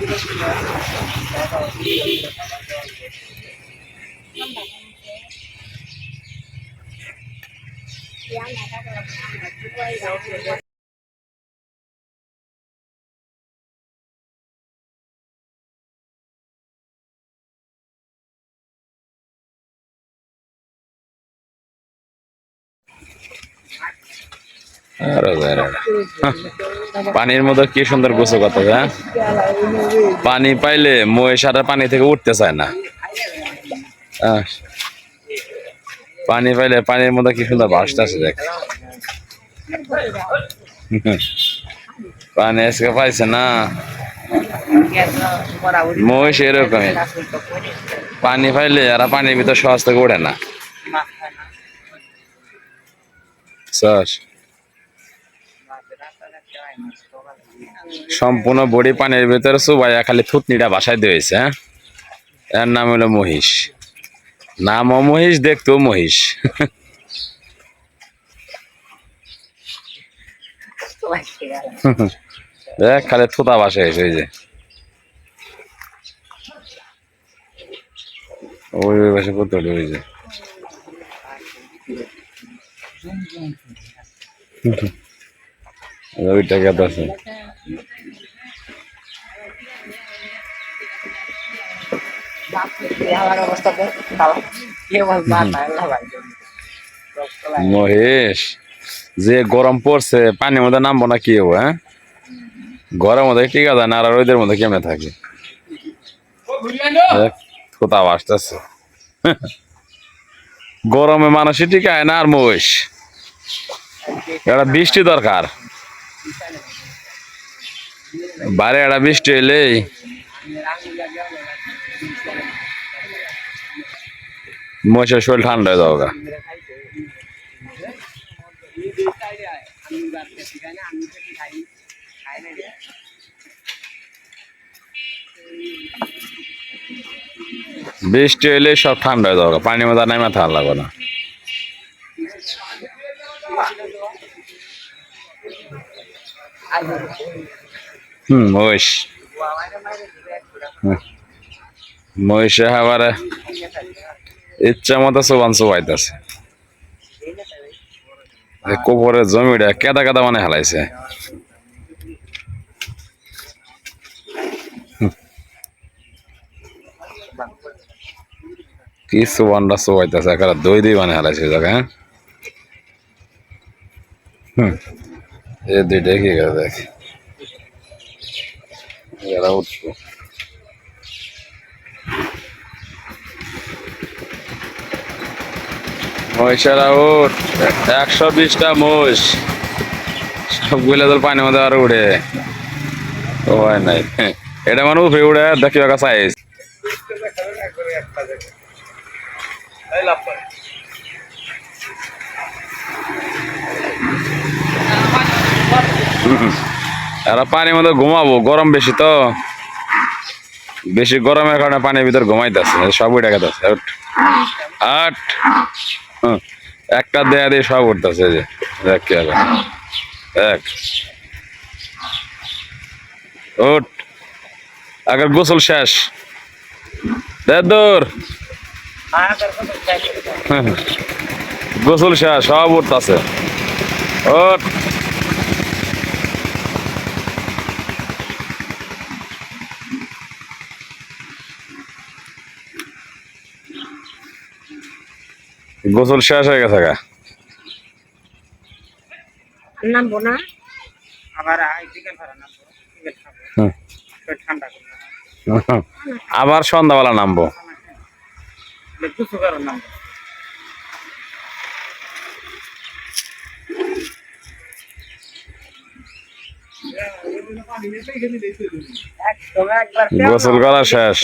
老板，那个，你要买那个什么玫？পানির মধ্যে কি সুন্দর গোসল কথা হ্যাঁ? পানি পাইলে মহিষ আর পানি থেকে উঠতে চায় না। পানি পাইলে পানির মধ্যে কি সুন্দর ভাসতেছে দেখ। পানি আজকে পাইছে না। মহিষ এরকমই। পানি পাইলে আর পানির ভিতর সহজ থেকে ওঠে না। স্যার সম্পূর্ণ বডি পানির ভিতরে সুবাইয়া খালি থুতনিটা বাসায় দিয়েছে হ্যাঁ? এর নাম হলো মহিষ। নামও মহিষ, দেখতেও মহিষ। দেখ, খালি থুতা বাসায় এসে ওই যে। ওই ওই বাসে ওই যে। ওইটা আছে। মহেশ যে গরম পড়ছে পানির মধ্যে নামবো না কি হব হ্যাঁ? গরম মধ্যে ঠিক আছে না? আর রোদের মধ্যে কেমনে থাকে? কোথাও আসতেছে গরমে মানুষই ঠিক টিকায় না আর মহিষ? একটা বৃষ্টি দরকার। বাইরে একটা বৃষ্টি এলেই মহিষের শরীর ঠান্ডা হয়ে গা। বৃষ্টি এলে সব ঠান্ডা হয়ে যাবে পানির মধ্যে নেমে ঠান্ডা লাগবে না। হুম, মহিষ। হুম। মহিষে আবার ইচ্ছা মতো সোবান সোবাইতেছে কোপরের জমিটা কেদা কেদা মানে হেলাইছে। কি সোবানটা সোবাইতেছে একারা দই দই মানে হেলাইছে ওই জায়গায় হ্যাঁ? হুম। এ দুইটাই কি দেখ? এরা উঠবো মহিষারা উঠ। একশো বিশটা মহিষ। সবগুলো তোর পানির মধ্যে আর উড়ে। ও নাই। এটা মানে উঠে দেখি ওকা সাইজ এরা পানির মধ্যে ঘুমাবো, গরম বেশি তো। বেশি গরমের কারণে পানির ভিতর ঘুমাইতেছে সব উঠে গেছে আট আট একটা দেয়া দিয়ে সব উঠতেছে যে, দেখ কি হবে। দেখ। উঠ। আগের গোসল শেষ। দূর। গোসল শেষ, সব উঠতেছে। ওঠ গোসল শেষ হয়ে গেছে গা। নামবো না আবার আই বিকেল ভরা নামবো বিকেল খাব। হুম। পেট ঠান্ডা করব আবার সন্ধ্যাবেলা নামবো গোসল করা শেষ।